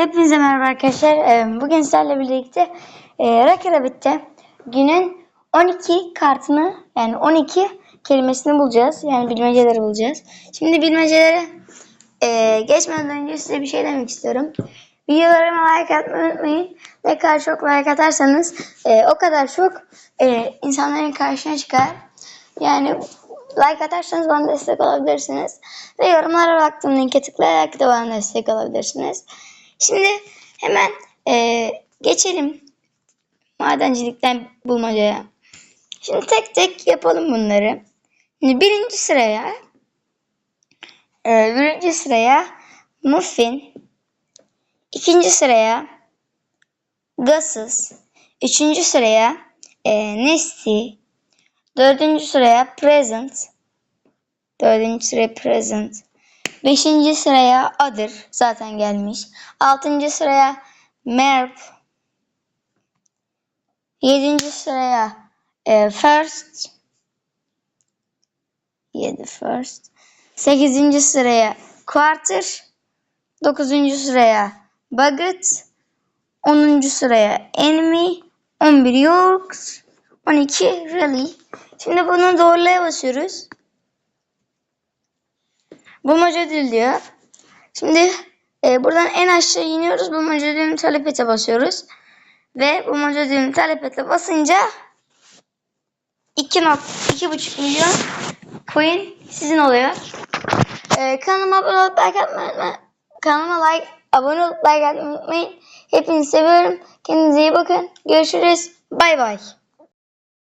Hepinize merhaba arkadaşlar. Ee, Bugün sizlerle birlikte e, Rocky Rabbit'te günün 12 kartını yani 12 kelimesini bulacağız. Yani bilmeceleri bulacağız. Şimdi bilmecelere e, geçmeden önce size bir şey demek istiyorum. Videolarıma like atmayı unutmayın. Ne kadar çok like atarsanız e, o kadar çok e, insanların karşına çıkar. Yani like atarsanız bana destek olabilirsiniz. Ve yorumlara baktığım linke tıklayarak da bana destek olabilirsiniz. Şimdi hemen e, geçelim madencilikten bulmacaya. Şimdi tek tek yapalım bunları. Şimdi birinci sıraya e, birinci sıraya muffin, ikinci sıraya gassız, üçüncü sıraya e, nesty, dördüncü sıraya present, dördüncü sıraya present, Beşinci sıraya Other zaten gelmiş. Altıncı sıraya Merp. Yedinci sıraya e, First. Yedi First. Sekizinci sıraya Quarter. Dokuzuncu sıraya Bucket. Onuncu sıraya Enemy. On bir Yorks. On iki Really. Şimdi bunu doğrulaya basıyoruz. Bulmaca dil diyor. Şimdi e, buradan en aşağı iniyoruz. Bulmaca dilini talep ete basıyoruz. Ve bulmaca dilini talep ete basınca 2.5 milyon coin sizin oluyor. E, kanalıma abone olup like atmayı. Kanalıma like, abone olup like atmayı unutmayın. Hepinizi seviyorum. Kendinize iyi bakın. Görüşürüz. Bay bay.